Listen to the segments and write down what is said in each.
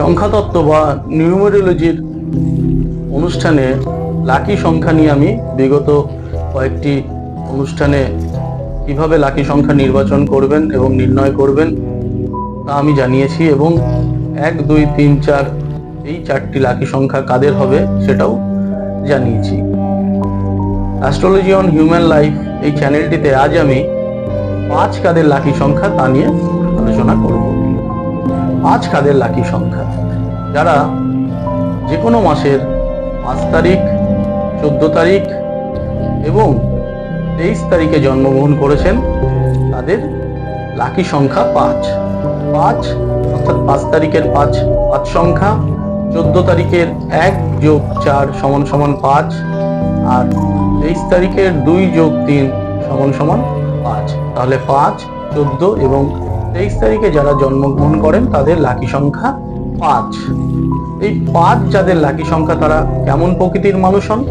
সংখ্যাতত্ত্ব বা নিউমেরোলজির অনুষ্ঠানে লাকি সংখ্যা নিয়ে আমি বিগত কয়েকটি অনুষ্ঠানে কীভাবে লাকি সংখ্যা নির্বাচন করবেন এবং নির্ণয় করবেন তা আমি জানিয়েছি এবং এক, দুই, তিন, চার, এই চারটি লাকি সংখ্যা কাদের হবে সেটাও জানিয়েছি। অ্যাস্ট্রোলজি অন হিউম্যান লাইফ এই চ্যানেলটিতে আজ আমি পাঁচ কাদের লাকি সংখ্যা তা নিয়ে আলোচনা করব। পাঁচ কাদের লাকি সংখ্যা। যারা যে কোনো মাসের পাঁচ তারিখ, চোদ্দ তারিখ এবং তেইশ তারিখে জন্মগ্রহণ করেছেন, তাদের লাকি সংখ্যা পাঁচ। পাঁচ, অর্থাৎ পাঁচ তারিখের পাঁচ পাঁচ সংখ্যা, চোদ্দ তারিখের এক যোগ চার সমান সমান পাঁচ, আর তেইশ তারিখের দুই যোগ তিন সমান সমান পাঁচ। তাহলে পাঁচ, চোদ্দ এবং তেইশ তারিখে যারা জন্মগ্রহণ করেন, তাদের লাকি সংখ্যা পাঁচ। এই পাঁচ যাদের লাকি সংখ্যা, তারা কেমন প্রকৃতির মানুষ হন?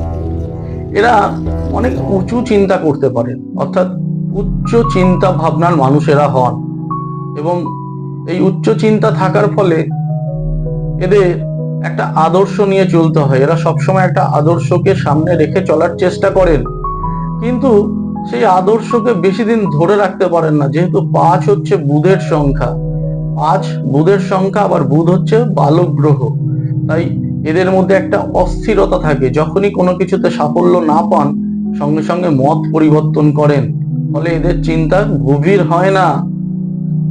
এরা অনেক উঁচু চিন্তা করতে পারেন, অর্থাৎ উচ্চ চিন্তা ভাবনার মানুষেরা হন। এবং এই উচ্চ চিন্তা থাকার ফলে এদের একটা আদর্শ নিয়ে চলতে হয়। এরা সবসময় একটা আদর্শকে সামনে রেখে চলার চেষ্টা করেন। কিন্তু সেই আদর্শকে বেশি দিন ধরে রাখতে পারেন না, যেহেতু পাঁচ হচ্ছে বুধের সংখ্যা। পাঁচ বুধের সংখ্যা, আবার বুধ হচ্ছে বালক গ্রহ। তাই এদের মধ্যে একটা অস্থিরতা থাকে। যখনই কোনো কিছুতে সাফল্য না পান, সঙ্গে সঙ্গে মত পরিবর্তন করেন। ফলে এদের চিন্তা গভীর হয় না।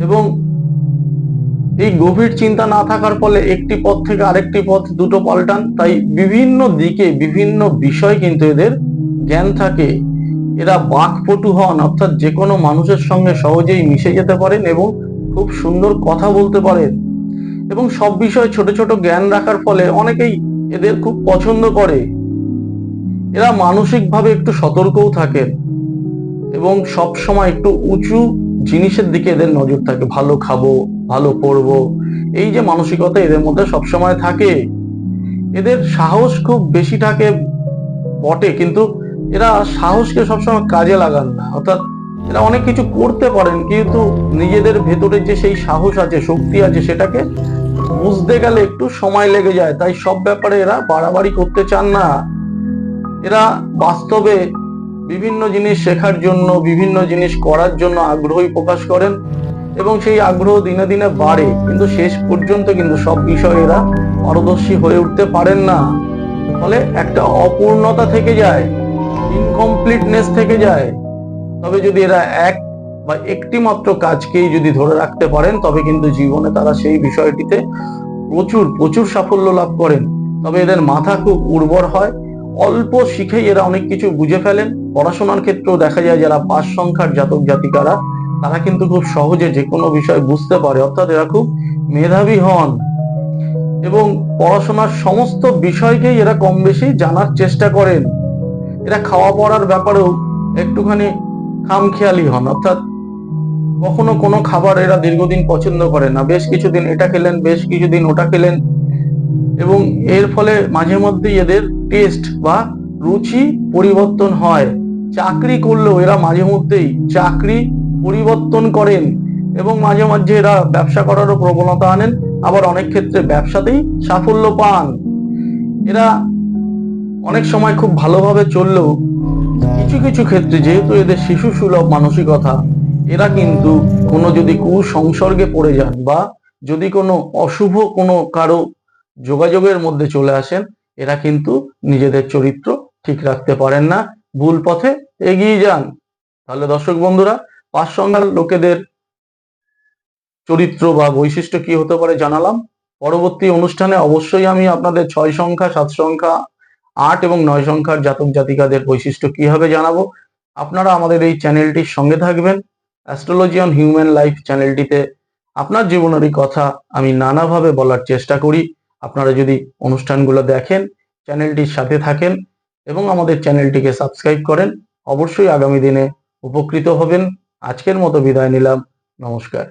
এবং এই গভীর চিন্তা না থাকার ফলে একটি পথ থেকে আরেকটি পথ দুটো পাল্টান। তাই বিভিন্ন দিকে বিভিন্ন বিষয় কিন্তু এদের জ্ঞান থাকে। এরা বাকপটু হন, অর্থাৎ যে কোনো মানুষের সঙ্গে সহজেই মিশে যেতে পারেন এবং খুব সুন্দর কথা বলতে পারেন। এবং সব বিষয়ে ছোট ছোট জ্ঞান রাখার ফলে অনেকেই এদের খুব পছন্দ করে। এরা মানসিকভাবে একটু সতর্কও থাকেন এবং সব সময় একটু উঁচু জিনিসের দিকে এদের নজর থাকে। ভালো খাব, ভালো পড়ব এই যে মানসিকতা এদের মধ্যে সবসময় থাকে। এদের সাহস খুব বেশি থাকে, বটে, কিন্তু এরা সাহসকে সবসময় কাজে লাগান না, অর্থাৎ এরা অনেক কিছু করতে পারেন, কিন্তু নিজেদের ভেতরে যে সেই সাহস আছে, শক্তি আছে, সেটাকে বুঝতে গেলে একটু সময় লেগে যায়। তাই সব ব্যাপারে এরা বাড়াবাড়ি করতে চান না। এরা বাস্তবে বিভিন্ন জিনিস শেখার জন্য, বিভিন্ন জিনিস করার জন্য আগ্রহী প্রকাশ করেন এবং সেই আগ্রহ দিনে দিনে বাড়ে। কিন্তু শেষ পর্যন্ত কিন্তু সব বিষয়ে এরা পারদর্শী হয়ে উঠতে পারেন না। ফলে একটা অপূর্ণতা থেকে যায়। ইনকমপ্লিটনেস থেকে যায়, তবে যদি এরা এক বা একটি মাত্র কাজকেই যদি ধরে রাখতে পারেন, তবে কিন্তু জীবনে তারা সেই বিষয়টিতে প্রচুর প্রচুর সাফল্য লাভ করেন। তবে এদের মাথা খুব উর্বর হয়। অল্প শিখেই এরা অনেক কিছু বুঝে ফেলেন। পড়াশোনার ক্ষেত্রেও দেখা যায় যারা পাঁচ সংখ্যার জাতক জাতিকারা, তারা কিন্তু খুব সহজে যে কোনো বিষয় বুঝতে পারে, অর্থাৎ এরা খুব মেধাবী হন। এবং পড়াশোনার সমস্ত বিষয়কেই এরা কম বেশি জানার চেষ্টা করেন। এরা খাওয়া পড়ার ব্যাপারেও একটুখানি খামখেয়ালি হন। অর্থাৎ কখনো কোনো খাবার এরা দীর্ঘদিন পছন্দ করে না। বেশ কিছুদিন এটা খেলেন, বেশ কিছুদিন ওটা খেলেন এবং এর ফলে মাঝে মধ্যেই এদের টেস্ট বা রুচি পরিবর্তন হয়। চাকরি করলেও এরা মাঝে মধ্যেই চাকরি পরিবর্তন করেন এবং মাঝে মাঝে এরা ব্যবসা করারও প্রবণতা আনেন। আবার অনেক ক্ষেত্রে ব্যবসাতেই সাফল্য পান। এরা অনেক সময় খুব ভালোভাবে চললেও কিছু কিছু ক্ষেত্রে যেহেতু এদের শিশু সুলভ মানসিকতা, এরা কিন্তু কোনো যদি কুসংসর্গে পড়ে যান বা যদি কোনো অশুভ কোনো কারও যোগাযোগের মধ্যে চলে আসেন, এরা কিন্তু নিজেদের চরিত্র ঠিক রাখতে পারেন না, ভুল পথে এগিয়ে যান। তাহলে দর্শক বন্ধুরা পাঁচ সংখ্যার লোকেদের চরিত্র বা বৈশিষ্ট্য কি হতে পারে জানালাম। পরবর্তী অনুষ্ঠানে অবশ্যই আমি আপনাদের ছয় সংখ্যা, সাত সংখ্যা আট এবং নয় সংখ্যার জাতক জাতিকাদের বৈশিষ্ট্য কি জানাব? আপনারা আমাদের এই চ্যানেলটির সঙ্গে থাকবেন। অ্যাস্ট্রোলজি অন হিউম্যান লাইফ চ্যানেলটিতে আপনার জীবনেরই কথা আমি নানাভাবে বলার চেষ্টা করি। আপনারা যদি অনুষ্ঠানগুলো দেখেন, চ্যানেলটির সাথে থাকেন এবং আমাদের চ্যানেলটিকে সাবস্ক্রাইব করেন, অবশ্যই আগামী দিনে উপকৃত হবেন। আজকের মতো বিদায় নিলাম। নমস্কার।